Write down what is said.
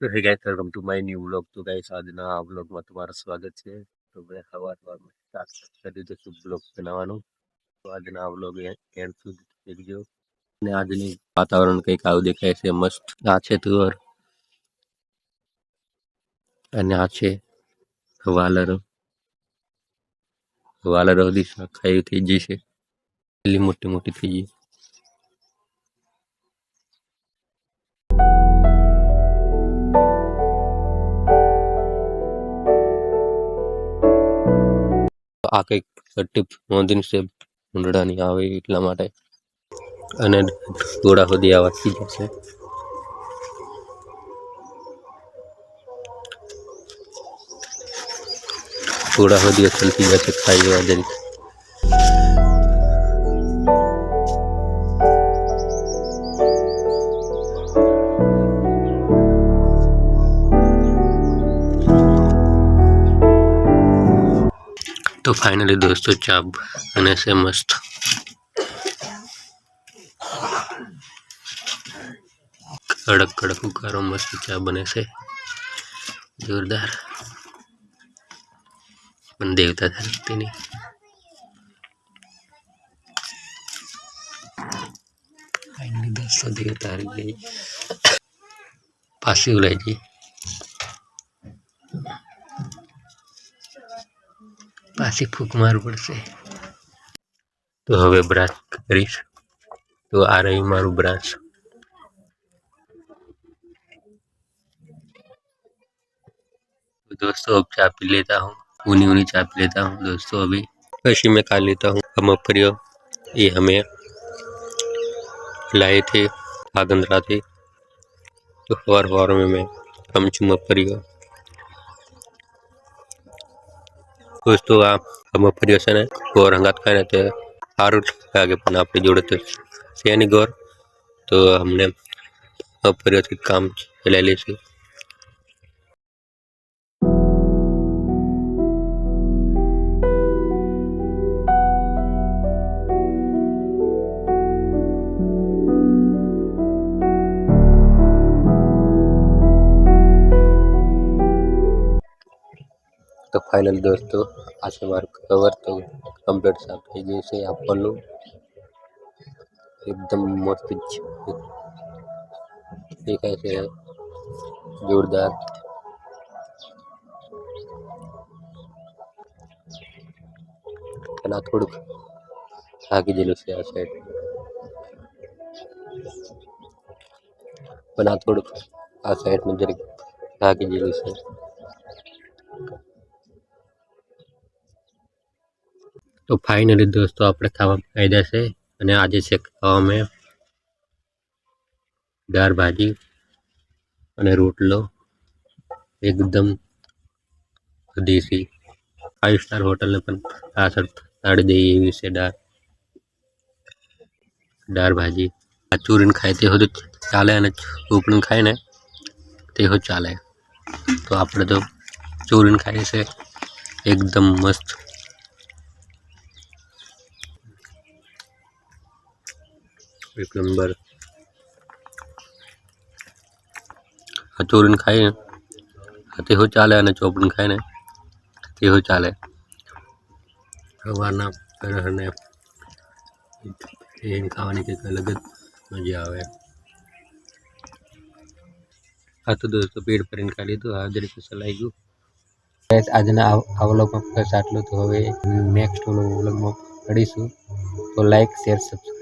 તો hey guys, welcome to my new vlog. તો guys, આજના આ વ્લોગમાં તમારું સ્વાગત છે. તો મેં સવાર સવારમાં સ્ટાર્ટ કરી દીધું છે વ્લોગ બનાવવાનું. તો આજના આ વ્લોગ એન્ડ સુધી દેખજો અને આજની વાતાવરણ કંઈક આવું દેખાય છે. મસ્ત આ છે તુવર અને આ છે વાલર. વાલર બધી ખાઈ થઈ ગઈ છે. એટલી મોટી મોટી થઈ ગઈ. આ કંઈક ટીપ નોંધીને છે ઉંદડાની આવે એટલા માટે. અને થોડા સુધી આ વાંચી જશે. થોડા સુધી ચલતી જશે, ખાઈ જવા. જરીક તો ફાઇનલી દોસ્તો ચા અને છે મસ્ત. કડક કડક ઉકારો મસ્ત ચા બને છે જોરદાર. પણ દેવતા ધરતી નહીં ફાઇનલી દોસ્તો દેવતા હારી ગઈ. પાછી ઉલાઈ ગઈ પાછી ફૂંક મારવું પડશે તો હવે બ્રાશ કરીશ તો આ રહ્યું મારું બ્રાશ तो दोस्तों अब चाय पी लेता हूँ ऊनी ऊनी चाय पी लेता हूँ दोस्तों अभी वैसे मैं खा लेता हूँ हम परियो ये हमें लाए थे आगंद्रा थे तो हर हर में मैं हम चुम દોસ્તો તો આ મફરિયો છે ને, ગોર હંગાત ખાઈને તે સારું લાગે પણ આપણી જોડે તો છે ગોર. તો અમને મફરિયોથી કામ લઈ લઈશું. તો ફાઇનલ દોસ્તો આ છે મારું કવર તો કમ્પ્લીટ સાફ થઈ ગયું છે આપવાનું એકદમ મસ્ત જ દેખાય છે જોરદાર અને આ થોડુંક થાકી ગયેલું છે આ સાઈડ પણ આ થોડુંક આ સાઈડનું જરીક થાકી ગયેલું છે તો ફાઇનલી દોસ્તો, આપણે ખાવા કાયદા છે અને આજે છે ખાવામાં દાળ ભાજી અને રોટલો. એકદમ દેશી. ફાઇવ સ્ટાર હોટલને પણ પાછળ તાળી દઈએ એવી છે દાળ. દાળ ભાજી. આ ચૂરીને ખાય તે બધું ચાલે અને ઉપડીને ખાય ને તે ચાલે. તો આપણે તો ચૂરીને ખાઈએ છે એકદમ મસ્ત. એક નંબર. આ ચોરીને ખાઈએ તે હું ચાલે અને ચોપડીને ખાઈને તે તેહો ચાલે. સવારના અને એમ ખાવાની કંઈક અલગ જ મજા આવે. આ તો દોસ્તો, પેટ ભરીને ખાઈ લીધું. આ જ રીતે સલાઈ ગયું. આજના આ વ્લોગમાં બસ આટલું તો હવે નેક્સ્ટ વ્લોગમાં મળીશું તો લાઈક શેર સબસ્ક્રાઈબ